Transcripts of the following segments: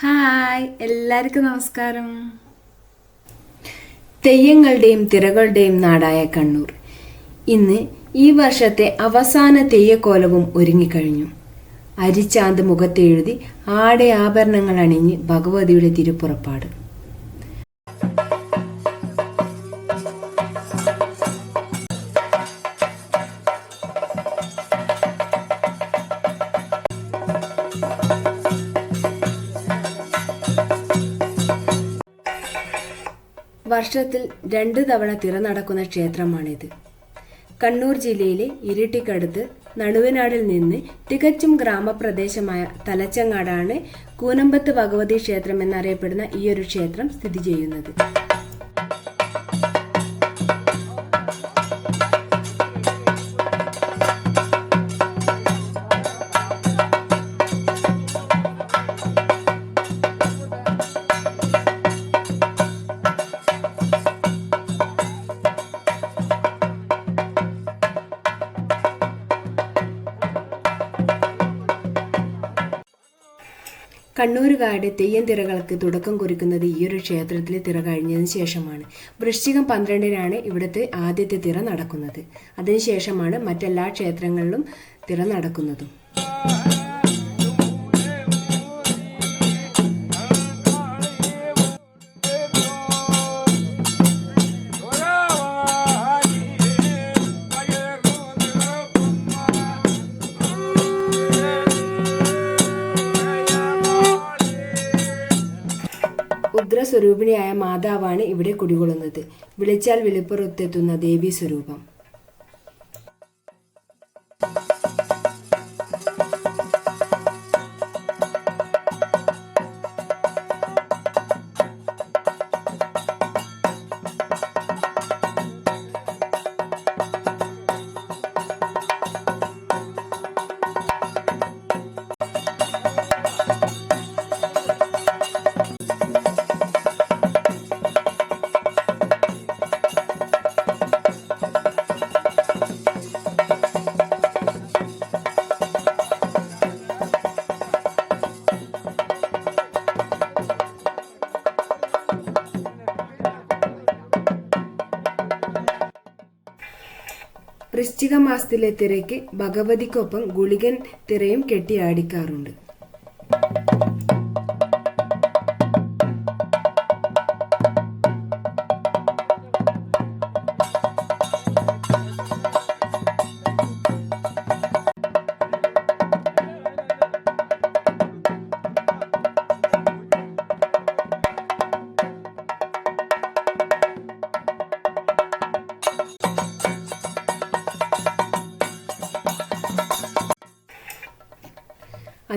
Hi എല്ലാവർക്കും നമസ്കാരം. തെയ്യങ്ങളുടെയും തിരകളുടെയും നാടായ കണ്ണൂർ. ഇന്ന് ഈ വർഷത്തെ അവസാന തെയ്യക്കോലവും ഒരുങ്ങിക്കഴിഞ്ഞു. അരിച്ചാന്ത് മുഖത്തെഴുതി ആടെ ആഭരണങ്ങൾ അണിഞ്ഞ് ഭഗവതിയുടെ തിരുപ്പുറപ്പാട്. വർഷത്തിൽ രണ്ട് തവണ തിറ നടക്കുന്ന ക്ഷേത്രമാണിത്. കണ്ണൂർ ജില്ലയിലെ ഇരിട്ടിക്കടുത്ത് നടുവനാടിൽ നിന്ന് തികച്ചും ഗ്രാമപ്രദേശമായ തലച്ചങ്ങാടാണ് കൂനമ്പത്ത് ഭഗവതി ക്ഷേത്രം എന്നറിയപ്പെടുന്ന ഈയൊരു ക്ഷേത്രം സ്ഥിതി ചെയ്യുന്നത്. കണ്ണൂരുകാരുടെ തെയ്യം തിറകൾക്ക് തുടക്കം കുറിക്കുന്നത് ഈ ഒരു ക്ഷേത്രത്തിലെ തിറ കഴിഞ്ഞതിന് ശേഷമാണ്. വൃശ്ചികം പന്ത്രണ്ടിനാണ് ഇവിടുത്തെ ആദ്യത്തെ തിറ നടക്കുന്നത്. അതിനുശേഷമാണ് മറ്റെല്ലാ ക്ഷേത്രങ്ങളിലും തിറ നടക്കുന്നതും. ഉഗ്രസ്വരൂപിണിയായ മാതാവാണ് ഇവിടെ കുടികൊള്ളുന്നത്. വിളിച്ചാൽ വിളിപ്പുറത്തെത്തുന്ന ദേവീ സ്വരൂപം വൃശ്ചിക മാസത്തിലെ തിരയ്ക്ക് ഭഗവതിക്കൊപ്പം ഗുളികൻ തിരയും കെട്ടിയാടിക്കാറുണ്ട്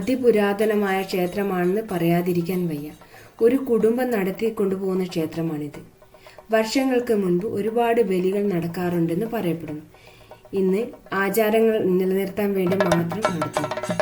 അതിപുരാതനമായ ക്ഷേത്രമാണെന്ന് പറയാതിരിക്കാൻ വയ്യ. ഒരു കുടുംബം നടത്തി കൊണ്ടുപോകുന്ന ക്ഷേത്രമാണിത്. വർഷങ്ങൾക്ക് മുൻപ് ഒരുപാട് ബലികൾ നടക്കാറുണ്ടെന്ന് പറയപ്പെടുന്നു. ഇന്ന് ആചാരങ്ങൾ നിലനിർത്താൻ വേണ്ടി മാത്രം നടത്തുന്നു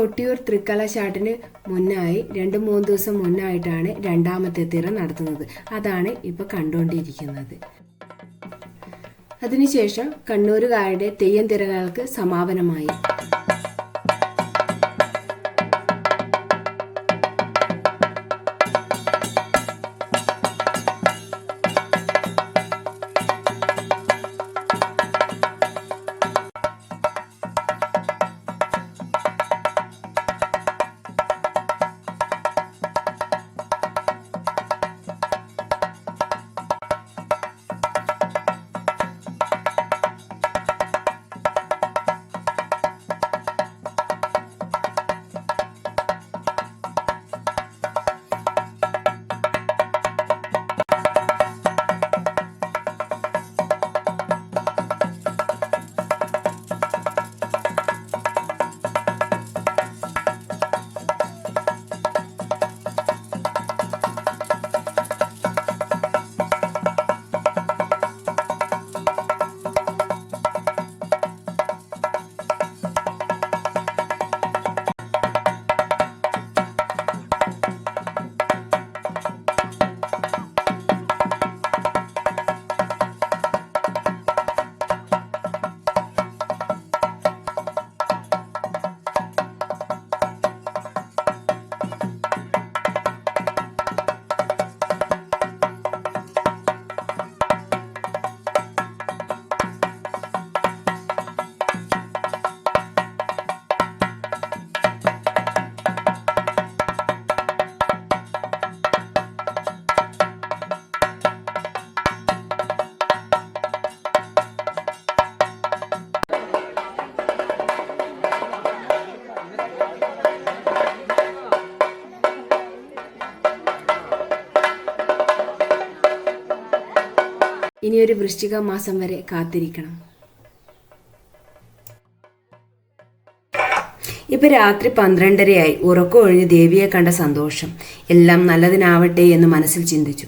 കൊട്ടിയൂർ തൃക്കലശാട്ടിന് മുന്നായി രണ്ട് മൂന്ന് ദിവസം മുന്നായിട്ടാണ് രണ്ടാമത്തെ തിറ നടത്തുന്നത്. അതാണ് ഇപ്പോൾ കണ്ടുകൊണ്ടിരിക്കുന്നത്. അതിനുശേഷം കണ്ണൂരുകാരുടെ തെയ്യം തിറകൾക്ക് സമാപനമായി. ഇനിയൊരു വൃശ്ചിക മാസം വരെ കാത്തിരിക്കണം. ഇപ്പൊ രാത്രി പന്ത്രണ്ടരയായി. ഉറക്കമൊഴിഞ്ഞ് ദേവിയെ കണ്ട സന്തോഷം. എല്ലാം നല്ലതിനാവട്ടെ എന്ന് മനസ്സിൽ ചിന്തിച്ചു.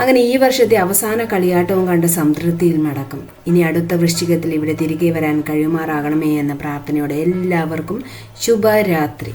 അങ്ങനെ ഈ വർഷത്തെ അവസാന കളിയാട്ടവും കണ്ട സംതൃപ്തിയിൽ മടക്കം. ഇനി അടുത്ത വൃശ്ചികത്തിൽ ഇവിടെ തിരികെ വരാൻ കഴിയുമാറാകണമേ എന്ന പ്രാർത്ഥനയോടെ എല്ലാവർക്കും ശുഭരാത്രി.